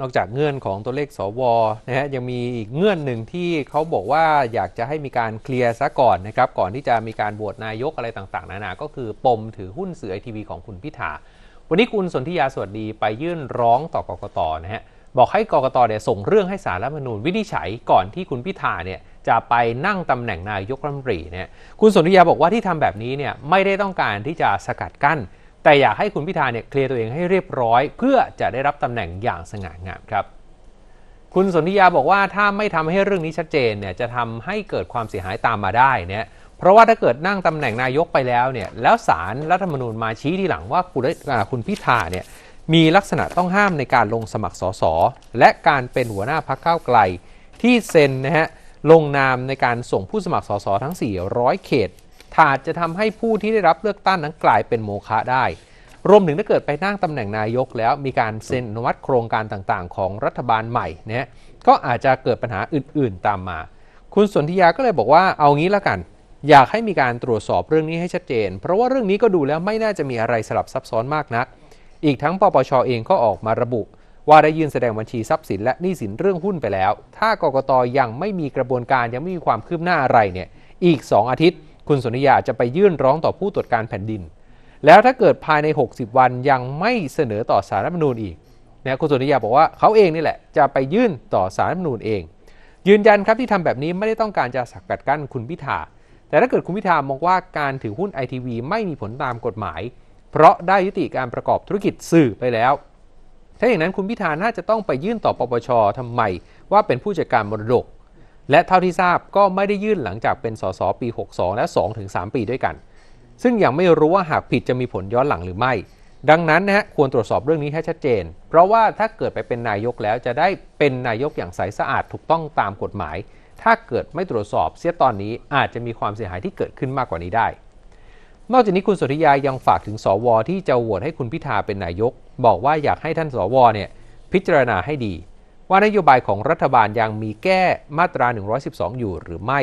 นอกจากเงื่อนของตัวเลขสวนะฮะยังมีอีกเงื่อนหนึ่งที่เขาบอกว่าอยากจะให้มีการเคลียร์ซะก่อนนะครับ ก่อนที่จะมีการโหวตนายกอะไรต่างๆ นานา ก็คือปมถือหุ้นสื่อไอทีวีของคุณพิธา วันนี้คุณสนธิยาสวัสดีไปยื่นร้องต่อกกตนะฮะบอกให้กกตเนี่ยส่งเรื่องให้สารรัฐมนูญวินิจฉัยก่อนที่คุณพิธาเนี่ยจะไปนั่งตำแหน่งนายกรัฐมนตรีเนี่ยคุณสนธิยาบอกว่าที่ทำแบบนี้เนี่ยไม่ได้ต้องการที่จะสกัดกั้น แต่อยากให้คุณพิธาเนี่ยเคลียร์ตัวเองให้เรียบร้อย เพื่อจะได้รับตำแหน่งอย่างสง่างามครับคุณสนธิยาบอกว่าถ้าไม่ทำให้เรื่องนี้ชัดเจนเนี่ยจะทำให้เกิดความเสียหายตามมาได้เนี่ยเพราะว่าถ้าเกิดนั่งตำแหน่งนายกไปแล้วเนี่ยแล้วศาลรัฐธรรมนูญมาชี้ทีหลังว่าคุณได้คุณพิธาเนี่ยมีลักษณะต้องห้ามในการลงสมัครสสและการเป็นหัวหน้าพักก้าวไกล ที่เซ็นนะฮะลงนามในการส่งผู้สมัครสสทั้ง 400 เขต อาจจะทำให้ผู้ที่ได้รับเลือกตั้งนั้นกลายเป็นโมฆะได้ รวมถึงถ้าเกิดไปนั่งตำแหน่งนายกแล้วมีการเซ็นอนุมัติโครงการต่างๆ ของรัฐบาลใหม่เนี่ยก็อาจจะเกิดปัญหาอื่นๆตามมา คุณสนธิยาก็เลยบอกว่าเอางี้ละกัน อยากให้มีการตรวจสอบเรื่องนี้ให้ชัดเจน เพราะว่าเรื่องนี้ก็ดูแล้วไม่น่าจะมีอะไรสลับซับซ้อนมากนัก อีกทั้งปปชเองก็ออกมาระบุ ว่าได้ยื่นแสดงบัญชีทรัพย์สินและหนี้สินเรื่องหุ้นไปแล้ว ถ้ากกตยังไม่มีกระบวนการยังไม่มีความคืบหน้าอะไรเนี่ยอีก 2 อาทิตย์ คุณสนิยาจะไปยื่นร้องต่อผู้ตรวจการแผ่นดิน แล้วถ้าเกิดภายใน 60 วันยังไม่เสนอต่อสารรัฐธรรมนูญอีกนี่ยคุณสุริยาบอกว่าเขาเองนี่แหละจะไปยื่นต่อสารรัฐธรรมนูญเอง ยืนยันครับที่ทำแบบนี้ไม่ได้ต้องการจะสกัดกั้นคุณพิธาแต่ถ้าเกิดคุณพิธามองว่าการถือหุ้นไอทีวีไม่มีผลตามกฎหมาย เพราะได้ยุติการประกอบธุรกิจสื่อไปแล้ว ถ้าอย่างนั้นคุณพิธาน่าจะต้องไปยื่นต่อปปชทำไม ว่าเป็นผู้จัดการมรดก และเท่าที่ทราบก็ไม่ได้ยื่นหลังจากเป็นสสปี 62 และ 2-3 ปีด้วยกัน ซึ่งยังไม่รู้ว่าหากผิดจะมีผลย้อนหลังหรือไม่ ดังนั้นนะฮะควรตรวจสอบเรื่องนี้ให้ชัดเจน เพราะว่าถ้าเกิดไปเป็นนายกแล้วจะได้เป็นนายกอย่างใสสะอาดถูกต้องตามกฎหมาย ถ้าเกิดไม่ตรวจสอบเสียตอนนี้อาจจะมีความเสียหายที่เกิดขึ้นมากกว่านี้ได้ นอกจากนี้คุณสุริยายังฝากถึงสวที่จะโหวตให้คุณพิธาเป็นนายก บอกว่าอยากให้ท่านสวเนี่ยพิจารณาให้ดี ว่านโยบายของรัฐบาลยังมีแก้มาตรา 112 อยู่หรือไม่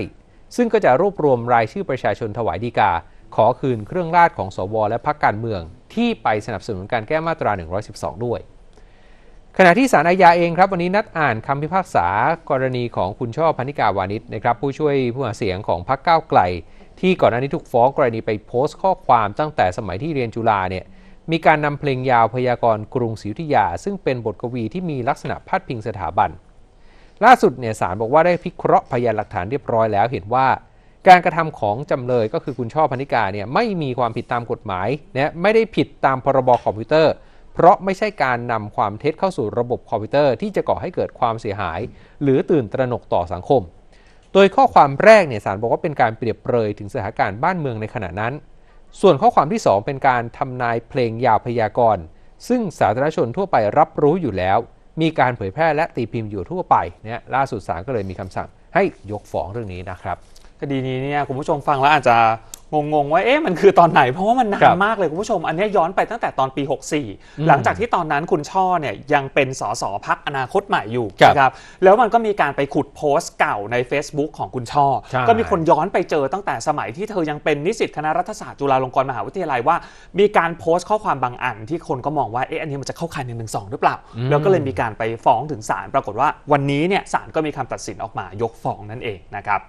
ซึ่งก็จะรวบรวมรายชื่อประชาชนถวายดีกา ขอคืนเครื่องราชของสวและพรรคการเมือง ที่ไปสนับสนุนการแก้มาตรา 112 ด้วย ขณะที่ศาลอาญาเองครับ วันนี้นัดอ่านคำพิพากษากรณีของคุณช่อพันิกาวานิชนะครับผู้ช่วยผู้หาเสียงของพรรคก้าวไกล ที่ก่อนหน้านี้ถูกฟ้องกรณีไปโพสต์ข้อความตั้งแต่สมัยที่เรียนจุฬาเนี่ย มีการนำเพลงยาวพยากรณ์กรุงศรีอยุธยา ซึ่งเป็นบทกวีที่มีลักษณะพาดพิงสถาบัน ล่าสุดเนี่ยศาลบอกว่าได้พิเคราะห์พยานหลักฐานเรียบร้อยแล้วเห็นว่า การกระทำของจำเลยก็คือคุณช่อพนิกาเนี่ยไม่มีความผิดตามกฎหมายนะไม่ได้ผิดตามพรบคอมพิวเตอร์ เพราะไม่ใช่การนำความเท็จเข้าสู่ระบบคอมพิวเตอร์ที่จะก่อให้เกิดความเสียหาย หรือตื่นตระหนกต่อสังคม โดยข้อความแรกเนี่ยศาลบอกว่าเป็นการเปรียบเปรยถึงสถานการณ์บ้านเมืองในขณะนั้น ส่วนข้อความที่ 2 เป็นการทำนายเพลงยาวพยากรณ์ ซึ่งสาธารณชนทั่วไปรับรู้อยู่แล้ว มีการเผยแพร่และตีพิมพ์อยู่ทั่วไปเนี่ยล่าสุดศาลก็เลยมีคำสั่งให้ยกฟ้องเรื่องนี้นะครับ คดีนี้เนี่ยคุณผู้ชมฟังแล้วอาจจะ งงๆว่าเอ๊ะมันคือตอนไหน เพราะว่ามันนาครันบมากเลยคุณผู้ชม อันเนี้ยย้อนไปตั้งแต่ตอนปี 64 หลังจากที่ตอนนั้นคุณช่อเนี่ยยังเป็นสสพักอนาคตใหม่อยู่ครับนะครับแล้วมันก็มีการไปขุดโพสต์เก่าใน Facebook ของคุณช่อ ใช่ ก็มีคนย้อนไปเจอตั้งแต่สมัยที่เธอยังเป็นนิสิตคณะรัฐศาสตร์จุฬาลงกรณ์มหาวิทยาลัยว่า มีการโพสต์ข้อความบางอันที่คนก็มองว่าเอ๊ะอันนี้มันจะเข้าข่ายหนึ่งหนึ่งสองหรือเปล่า แล้วก็เลยมีการไปฟ้องถึงศาลปรากฏว่าวันนี้เนี่ยศาลก็มีคำตัดสินออกมายกฟ้องนั่นเองนะครับ